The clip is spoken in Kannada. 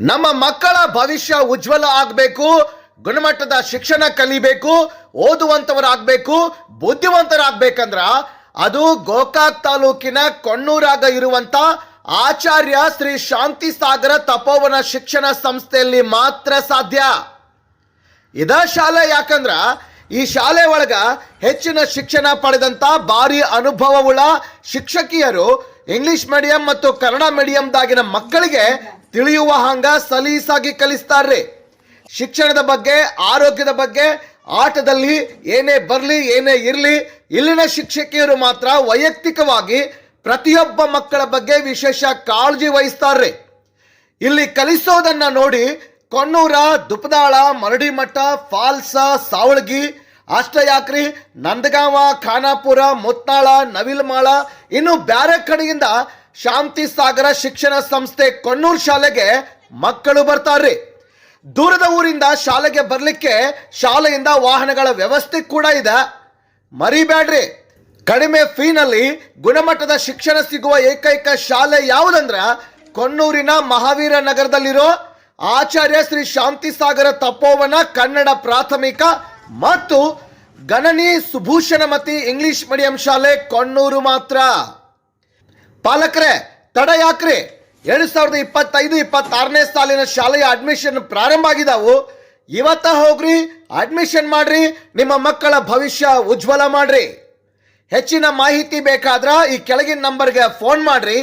ನಮ್ಮ ಮಕ್ಕಳ ಭವಿಷ್ಯ ಉಜ್ವಲ ಆಗಬೇಕು, ಗುಣಮಟ್ಟದ ಶಿಕ್ಷಣ ಕಲಿಬೇಕು, ಓದುವಂತವರಾಗಬೇಕು, ಬುದ್ಧಿವಂತರಾಗಬೇಕಂದ್ರ ಅದು ಗೋಕಾಕ್ ತಾಲೂಕಿನ ಕೊಣ್ಣೂರಾಗ ಇರುವಂತ ಆಚಾರ್ಯ ಶ್ರೀ ಶಾಂತಿ ಸಾಗರ ತಪೋವನ ಶಿಕ್ಷಣ ಸಂಸ್ಥೆಯಲ್ಲಿ ಮಾತ್ರ ಸಾಧ್ಯ. ಇದ ಶಾಲೆ ಯಾಕಂದ್ರ ಈ ಶಾಲೆ ಒಳಗ ಹೆಚ್ಚಿನ ಶಿಕ್ಷಣ ಪಡೆದಂತ ಭಾರಿ ಅನುಭವವುಳ್ಳ ಶಿಕ್ಷಕಿಯರು ಇಂಗ್ಲಿಷ್ ಮೀಡಿಯಂ ಮತ್ತು ಕನ್ನಡ ಮೀಡಿಯಂದಾಗಿನ ಮಕ್ಕಳಿಗೆ ತಿಳಿಯುವ ಹಂಗ ಸಲೀಸಾಗಿ ಕಲಿಸ್ತಾರ್ರಿ. ಶಿಕ್ಷಣದ ಬಗ್ಗೆ, ಆರೋಗ್ಯದ ಬಗ್ಗೆ, ಆಟದಲ್ಲಿ ಏನೇ ಬರಲಿ, ಏನೇ ಇರಲಿ, ಇಲ್ಲಿನ ಶಿಕ್ಷಕಿಯರು ಮಾತ್ರ ವೈಯಕ್ತಿಕವಾಗಿ ಪ್ರತಿಯೊಬ್ಬ ಮಕ್ಕಳ ಬಗ್ಗೆ ವಿಶೇಷ ಕಾಳಜಿ ವಹಿಸ್ತಾರ್ರಿ. ಇಲ್ಲಿ ಕಲಿಸೋದನ್ನ ನೋಡಿ ಕೊಣ್ಣೂರ ದುಪದಾಳ ಮರಡಿಮಠ, ಫಾಲ್ಸ, ಸಾವಳಗಿ, ಅಷ್ಟಯಾಕ್ರಿ, ನಂದಗಾಂವ, ಖಾನಾಪುರ, ಮುತ್ನಾಳ, ನವಿಲ್ಮಾಳ, ಇನ್ನು ಬ್ಯಾರೆ ಕಡೆಯಿಂದ ಶಾಂತಿ ಸಾಗರ ಶಿಕ್ಷಣ ಸಂಸ್ಥೆ ಕೊಣ್ಣೂರು ಶಾಲೆಗೆ ಮಕ್ಕಳು ಬರ್ತಾರ್ರಿ. ದೂರದ ಊರಿಂದ ಶಾಲೆಗೆ ಬರಲಿಕ್ಕೆ ಶಾಲೆಯಿಂದ ವಾಹನಗಳ ವ್ಯವಸ್ಥೆ ಕೂಡ ಇದೆ. ಮರಿಬೇಡ್ರಿ ಕಡಿಮೆ ಫೀನಲ್ಲಿ ಗುಣಮಟ್ಟದ ಶಿಕ್ಷಣ ಸಿಗುವ ಏಕೈಕ ಶಾಲೆ ಯಾವುದಂದ್ರೆ ಕೊಣ್ಣೂರಿನ ಮಹಾವೀರ ನಗರದಲ್ಲಿರೋ ಆಚಾರ್ಯ ಶ್ರೀ ಶಾಂತಿ ಸಾಗರ ತಪೋವನ ಕನ್ನಡ ಪ್ರಾಥಮಿಕ ಮತ್ತು ಗಣನಿ ಸುಭೂಷಣಮತಿ ಇಂಗ್ಲಿಷ್ ಮೀಡಿಯಂ ಶಾಲೆ ಕೊಣ್ಣೂರು ಮಾತ್ರ. ಪಾಲಕರೇ, ತಡ ಯಾಕ್ರಿ? ಎರಡು ಸಾವಿರದ ಇಪ್ಪತ್ತೈದು, ಇಪ್ಪತ್ತಾರನೇ ಸಾಲಿನ ಶಾಲೆಯ ಅಡ್ಮಿಷನ್ ಪ್ರಾರಂಭ ಆಗಿದಾವು. ಇವತ್ತ ಹೋಗ್ರಿ ಅಡ್ಮಿಷನ್ ಮಾಡ್ರಿ, ನಿಮ್ಮ ಮಕ್ಕಳ ಭವಿಷ್ಯ ಉಜ್ವಲ ಮಾಡ್ರಿ. ಹೆಚ್ಚಿನ ಮಾಹಿತಿ ಬೇಕಾದ್ರ ಈ ಕೆಳಗಿನ ನಂಬರ್ಗೆ ಫೋನ್ ಮಾಡ್ರಿ.